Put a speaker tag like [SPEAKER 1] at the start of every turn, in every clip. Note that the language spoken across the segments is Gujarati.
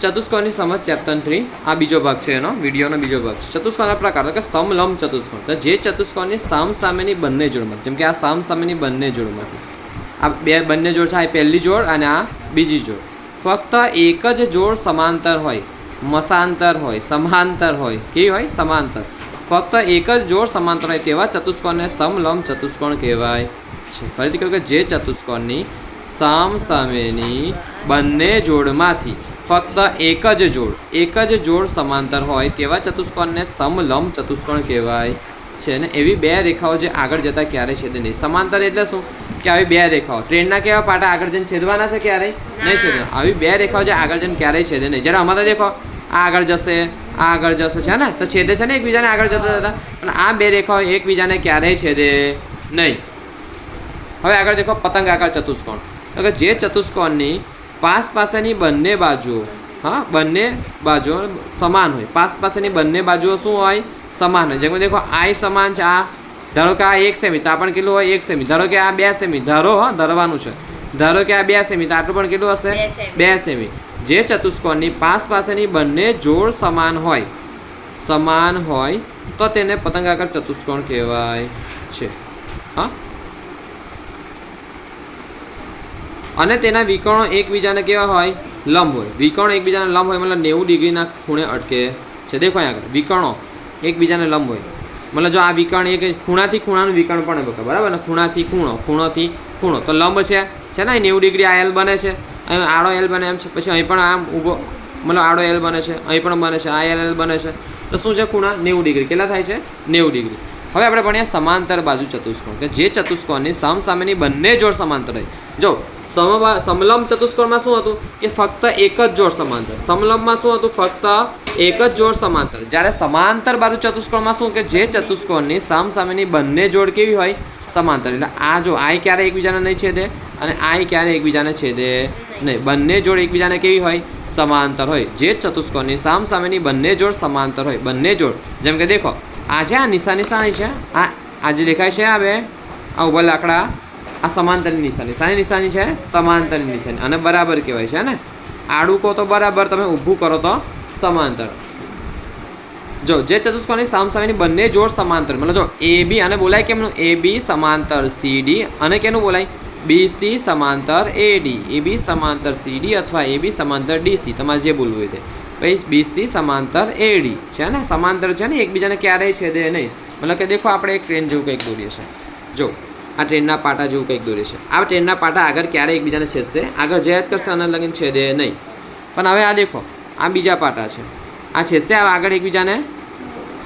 [SPEAKER 1] ચતુષ્કોણની સમજ ચેપ્ટર થ્રી આ બીજો ભાગ છે એનો, વિડીયોનો બીજો ભાગ છે. ચતુષ્કોણના પ્રકાર તો કે સમલંબ ચતુષ્કોણ. તો જે ચતુષ્કોણની સામ સામેની બંને જોડમાં જેમ કે આ સામ સામેની બંને જોડમાંથી. આ બે બંને જોડ છે, આ પહેલી જોડ અને આ બીજી જોડ. ફક્ત એક જ જોડ સમાંતર હોય, મસાંતર હોય, સમાંતર હોય. કેવી હોય? સમાંતર. ફક્ત એક જ જોડ સમાંતર હોય તેવા ચતુષ્કોણને સમલંબ ચતુષ્કોણ કહેવાય છે. ફરીથી કહ્યું કે જે ચતુષ્કોણની સામ સામેની બંને જોડમાંથી ફક્ત એક જ જોડ એક જ જોડ સમાંતર હોય તેવા ચતુષ્કોણને સમલંબ ચતુષ્કોણ કહેવાય છે ને એવી બે રેખાઓ જે આગળ જતા ક્યારેય છેદે નહીં. સમાંતર એટલે શું? કે આવી બે રેખાઓ. ટ્રેનના કેવા પાટા આગળ જઈને છેદવાના છે ક્યારેય? નહીં છેદે. આવી બે રેખાઓ જે આગળ જઈને ક્યારેય છેદે નહીં. જ્યારે અમારે દેખો આ આગળ જશે આ આગળ જશે છે ને? તો છેદે છે ને એકબીજાને આગળ જતા જતા? પણ આ બે રેખાઓ એકબીજાને ક્યારેય છેદે નહીં. હવે આગળ દેખો પતંગ આકાર ચતુષ્કોણ. તો કે જે ચતુષ્કોણની પાસ પાસેની બંને બાજુઓ હા બંને બાજુઓ સમાન હોય. પાસ પાસેની બંને બાજુઓ શું હોય? સમાન હોય. જેમ દેખો આય સમાન છે આ ધારો કે આ એક સેમી તો આ પણ કેટલું હોય? એક સેમી. ધારો કે આ બે સેમી. ધારો હા ધરવાનું છે. ધારો કે આ બે સેમી તો આટલું પણ કેટલું હશે.
[SPEAKER 2] બે સેમી.
[SPEAKER 1] જે ચતુષ્કોણની પાસ પાસેની બંને જોડ સમાન હોય સમાન હોય તો તેને પતંગાકાર ચતુષ્કોણ કહેવાય છે. હા? અને તેના વિકર્ણો એકબીજાને કેવા હોય? લંબ હોય. વિકર્ણ એકબીજાને લંબ હોય, મતલબ નેવું ડિગ્રીના ખૂણે અટકે છે. દેખો અહીંયા આગળ. વિકર્ણો એકબીજાને લંબ હોય. મતલબ જો આ વિકર્ણ એક ખૂણાથી ખૂણાનું વિકર્ણ પણ બરાબર? ને? ખૂણાથી ખૂણો, ખૂણોથી ખૂણો. તો લંબ છે. છે ને? નેવું ડિગ્રી આ એલ બને છે. અહીં આડો એલ બને એમ છે. પછી અહીં પણ આમ ઊભો, મતલબ આડો એલ બને છે. અહીં પણ બને છે. આ એલ એલ બને છે. તો શું છે ખૂણા? નેવું ડિગ્રી. કેટલા થાય છે? નેવું ડિગ્રી. હવે આપણે ભણીએ સમાંતર બાજુ ચતુષ્કોણ, કે જે ચતુષ્કોણની સામ સામેની બંને જોડ સમાંતર હોય જો સમબા સમલંબ ચતુષ્કોણમાં શું હતું? કે ફક્ત એક જ જોડ સમાંતર. સમલંબમાં શું હતું? ફક્ત એક જ જોડ સમાંતર. જ્યારે સમાંતર બાજુ ચતુષ્કોણમાં શું? કે જે ચતુષ્કોણની સામ સામેની બંને જોડ કેવી હોય? સમાંતર. એટલે આ જો, આય ક્યારે એકબીજાને નહીં છેદે અને આય ક્યારે એકબીજાને છેદે નહીં. બંને જોડ એકબીજાને કેવી હોય? સમાંતર હોય. જે ચતુષ્કોણની સામ સામેની બંને જોડ સમાંતર હોય. બંને જોડ. જેમ કે દેખો આ છે આ નિશાની શાની છે? આ આજે દેખાય છે આ બે? આ ઊભા લાકડા. આ સમાંતરની નિશાની. શાની નિશાની છે? સમાંતરની નિશાની. અને બરાબર કહેવાય છે ને? આડું કહો તો બરાબર તમે ઊભું કરો તો સમાંતર. જો, જે ચતુષ્કોણની સામસામેની બંને જોડ સમાંતર. મતલબ જો, એ, બી અને બોલાય કેમનું એ, બી, સમાંતર, સી, ડી. અને કેનું બોલાય? બી, સી, સમાંતર, એ, ડી. એ, બી, સમાંતર, સી, ડી અથવા એ, બી, સમાંતર, ડી, સી. તમારે જે બોલવું હોય તે. ભાઈ બી, સી, સમાંતર, એ, ડી. છે ને? સમાંતર છે ને? એકબીજાને ક્યારેય છેદે નહીં. મતલબ કે દેખો, આપણે એક ટ્રેન જેવું કંઈક દોરીએ છીએ. જો આ ટ્રેનના પાટા જેવું કંઈક દોરે છે. આ ટ્રેનના પાટા આગળ ક્યારે એકબીજાને છેદશે? આગળ જે કરશે અને લગીને છેદે નહીં. પણ હવે આ દેખો આ બીજા પાટા છે. આ છેદશે આ આગળ એકબીજાને?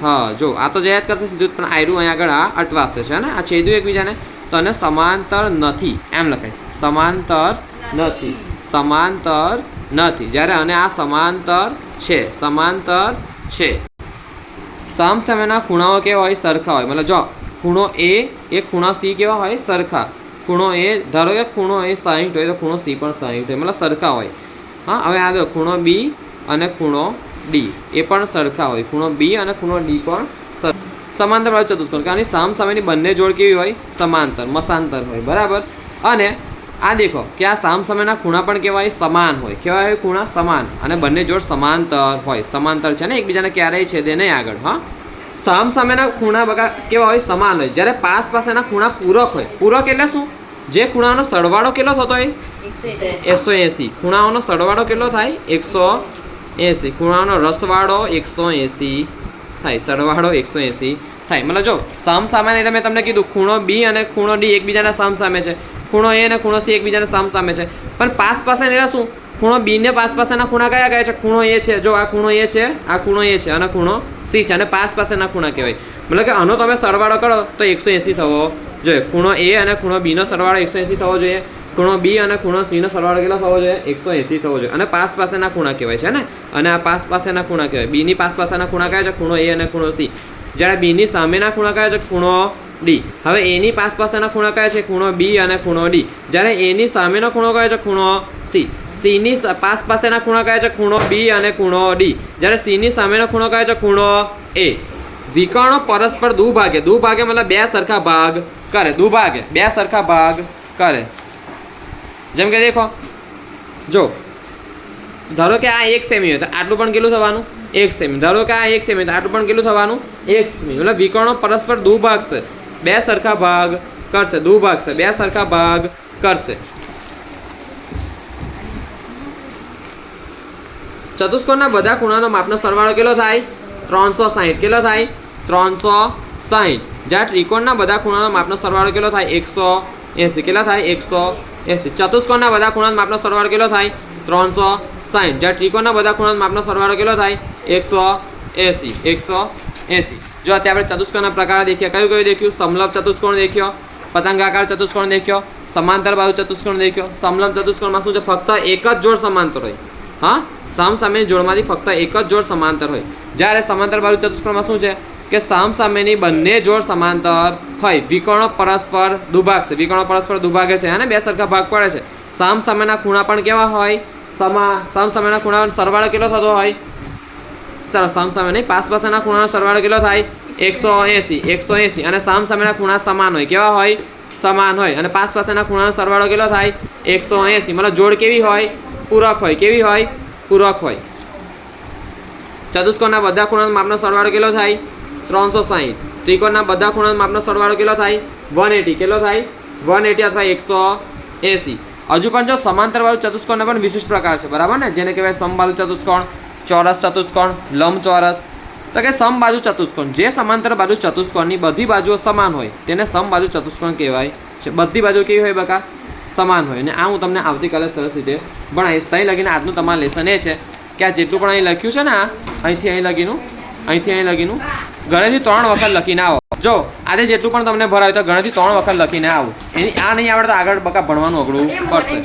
[SPEAKER 1] હા જો આ તો જયાત કરશે સીધું જ, પણ આયરું અહીં આગળ આ અટવાશે છે ને? આ છેદું એકબીજાને? તો એને સમાંતર નથી એમ લખાય છે. સમાંતર નથી સમાંતર નથી. જ્યારે અને આ સમાંતર છે સમાંતર છે. સામ સામેના ખૂણાઓ કેવા હોય? સરખા હોય. મતલબ જો ખૂણો એ એ ખૂણા સી કેવા હોય? સરખા. ખૂણો એ ધારો કે ખૂણો એ સાહીઠ હોય તો ખૂણો સી પણ સાહીઠ હોય. મતલબ સરખા હોય. હા, હવે આ જો ખૂણો બી અને ખૂણો ડી એ પણ સરખા હોય. ખૂણો બી અને ખૂણો ડી પણ સમાંતર વાળો ચતુષ્કોણ. કારણ કે સામ સામેની બંને જોડ કેવી હોય? સમાંતર, મસાંતર હોય. બરાબર? અને આ દેખો કે આ સામ સામેના ખૂણા પણ કેવા હોય? સમાન હોય. કેવા હોય? ખૂણા સમાન. અને બંને જોડ સમાંતર હોય. સમાંતર છે ને? એકબીજાને ક્યારેય છે તે નહીં આગળ. હા? સામ સામેના ખૂણા બગા કેવા હોય? સમાન હોય. જ્યારે પાસ પાસેના ખૂણા પૂરક હોય. પૂરક એટલે શું? જે ખૂણાનો સરવાળો કેટલો થતો હોય?
[SPEAKER 2] એકસો એંસી.
[SPEAKER 1] ખૂણાઓનો સરવાળો કેટલો થાય? એકસો એંસી. ખૂણાઓનો રસવાળો એકસો એંસી થાય. સરવાળો એકસો એંસી થાય. મતલબ જો, સામ સામે એટલે મેં તમને કીધું, ખૂણો બી અને ખૂણો ડી એકબીજાના સામ સામે છે. ખૂણો એ અને ખૂણો સી એકબીજાના સામ સામે છે. પણ પાસ પાસે એટલે શું? ખૂણો બી ને પાસ પાસેના ખૂણા કયા કયા છે? ખૂણો એ છે. જો આ ખૂણો એ છે, આ ખૂણો એ છે અને ખૂણો સી છે અને પાસ પાસેના ખૂણા કહેવાય. મતલબ કે આનો તમે સરવાળો કરો તો એકસો એંસી થવો જોઈએ. ખૂણો એ અને ખૂણો બીનો સરવાળો એકસો એંસી થવો જોઈએ. ખૂણો બી અને ખૂણો સીનો સરવાળો કેટલો થવો જોઈએ? એકસો એંસી થવો જોઈએ. અને પાસ પાસેના ખૂણા કહેવાય છે ને? અને આ પાસ પાસેના ખૂણા કહેવાય. બીની પાસ પાસેના ખૂણા કયા છે? ખૂણો એ અને ખૂણો સી. જ્યારે બીની સામેના ખૂણા કયા છે? ખૂણો ડી. હવે એની પાસ પાસેના ખૂણા કયા છે? ખૂણો બી અને ખૂણો ડી. જ્યારે એની સામેનો ખૂણો કયો છે? ખૂણો સી. સીની પાસ પાસેના ખૂણો કયા છે ખૂણો બી અને ખૂણો ડી. જ્યારે સીની સામેનો ખૂણો કયો છે ખૂણો એ. વિકર્ણો પરસ્પર દુભાગે. દુભાગે મતલબ બે સરખા ભાગ કરે. દુભાગે. બે સરખા ભાગ કરે. જેમ કે દેખો. જો. ધારો કે આ એક સેમી હોય તો આટલું પણ કેટલું થવાનું? એક સેમી. ધારો કે આ એક સેમી તો આટલું પણ કેટલું થવાનું? એક સેમી. મતલબ વિકર્ણો પરસ્પર દુભાગશે. બે સરખા ભાગ કરશે. દુભાગશે. બે સરખા ભાગ કરશે. ચતુષ્કોણના બધા ખૂણાનો માપનો સરવાળો કેટલો થાય? ત્રણસો સાહીઠ. કેટલો થાય? ત્રણસો સાહીઠ. જ્યાં ત્રિકોણના બધા ખૂણાનો માપનો સરવાળો કેટલો થાય? એકસો એંસી. કેટલા થાય? એકસો એંસી. ચતુષ્કોણના બધા ખૂણાનો માપનો સરવાળો કેટલો થાય? ત્રણસો સાહીઠ. જ્યાં ત્રિકોણના બધા ખૂણાનો માપનો સરવાળો કેટલો થાય? એકસો એંસી. એકસો એંસી. જો અત્યારે આપણે ચતુષ્કોણના પ્રકાર દેખ્યા, કયું કયું દેખ્યું? સમલભ ચતુષ્કોણ દેખ્યો, પતંગાકાર ચતુષ્કોણ દેખ્યો, સમાંતર બાજુ ચતુષ્કોણ દેખ્યો. સમલંબ ચતુષ્કોણમાં શું છે? ફક્ત એક જ જોડ સમાંતર હોય. હા? સામ સામેની જોડમાંથી ફક્ત એક જ જોડ સમાંતર હોય. જ્યારે સમાંતર બાજુ ચતુષ્કોણમાં શું છે? કે સામ સામેની બંને જોડ સમાંતર હોય. વિકર્ણો પરસ્પર દુભાગશે. વિકર્ણો પરસ્પર દુભાગે છે અને બે સરખા ભાગ પડે છે. સામ સામેના ખૂણા પણ કેવા હોય? સમા, સામસામેના ખૂણાનો ખૂણા સરવાળો કેટલો થતો હોય? સર સામસામે નહીં પાસ પાસેના ખૂણાનો સરવાળો કેટલો થાય? એકસો એંસી. એકસો એંસી. અને સામ સામેના ખૂણા સમાન હોય. કેવા હોય? સમાન હોય. અને પાસ પાસેના ખૂણાનો સરવાળો કેટલો થાય? એકસો એંસી. મતલબ જોડ કેવી હોય? પૂરક હોય. કેવી હોય? પૂરક હોય. ચતુષ્કોણના બધા ખૂણાનો માપનો સરવાળો કેટલો થાય? ત્રણસો સાહીઠ. ત્રિકોણના બધા ખૂણાનો માપનો સરવાળો કેટલો થાય? One eighty. કેટલો થાય? વન એટી અથવા એકસો એંસી. હજુ પણ જો સમાંતર બાજુ ચતુષ્કોણના પણ વિશિષ્ટ પ્રકાર છે, બરાબર ને? જેને કહેવાય સમબાજુ ચતુષ્કોણ, ચોરસ ચતુષ્કોણ, લંબચોરસ. તો કે સમબાજુ ચતુષ્કોણ. જે સમાંતર બાજુ ચતુષ્કોણની બધી બાજુઓ સમાન હોય, તેને સમબાજુ ચતુષ્કોણ કહેવાય છે. બધી બાજુ કેવી હોય બકા? સમાન હોય. અને આ હું તમને આવતીકાલે સરસ રીતે ભણાવીશ. ત્યાં લગીને આજનું તમારું લેસન એ છે કે આ જેટલું પણ અહીં લખ્યું છે ને આ અહીંથી અહીં લગીનું અહીંથી અહીં લગીનું ઘરેથી ત્રણ વખત લખીને આવો. જો આજે જેટલું પણ તમને ભરાયું તો ઘરેથી ત્રણ વખત લખીને આવો. એની આ નહીં આવડે તો આગળ બકા ભણવાનું અઘરું પડશે.